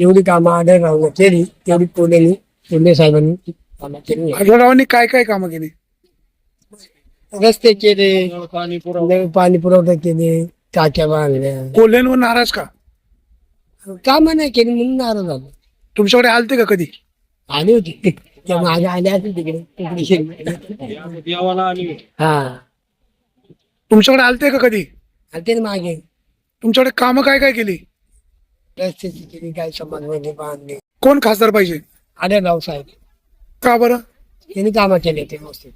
जेवढी कामं आढळरावनं केली तेवढी कोल्हेनी कोल्हे साहेबांनी कामं केली. आढळरावांनी काय काय कामं केली? रस्ते केले पाणी पुरवठा केले टाक्या बांधल्या. कोल्हेंवर नाराज का? कामं नाही केली म्हणून नाराज झालो. तुमच्याकडे आलते का कधी? आली होती. त्या मागे आल्या असतील तिकडे. तिकडे हा. तुमच्याकडे आलते का कधी? आलते ना मागे. तुमच्याकडे कामं काय काय केली? रस्त्याची केली काय बांधले कोण खासदार पाहिजे? आढळराव साहेब. का बरं? त्यांनी कामं केले ते व्यवस्थित.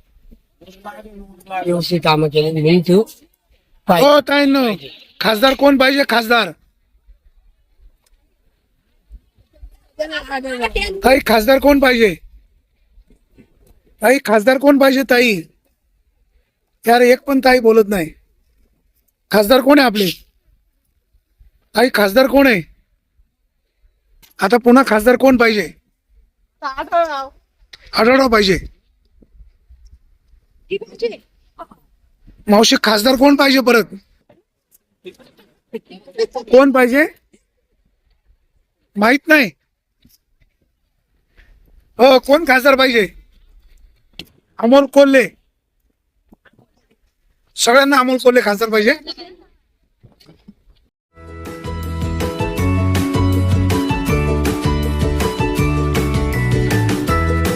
व्यवस्थित कामं केले मी तू हो न खासदार कोण पाहिजे? खासदार. ताई खासदार कोण पाहिजे? ताई खासदार कोण पाहिजे ताई? यार एक पण ताई बोलत नाही. खासदार कोण आहे आपले? ताई खासदार कोण आहे? आता पुन्हा खासदार कोण पाहिजे? आढळराव. पाहिजे. मावशी खासदार कोण पाहिजे परत? कोण पाहिजे? माहीत नाही. हो कोण खासदार पाहिजे? अमोल कोल्हे. सगळ्यांना अमोल कोल्हे खासदार पाहिजे.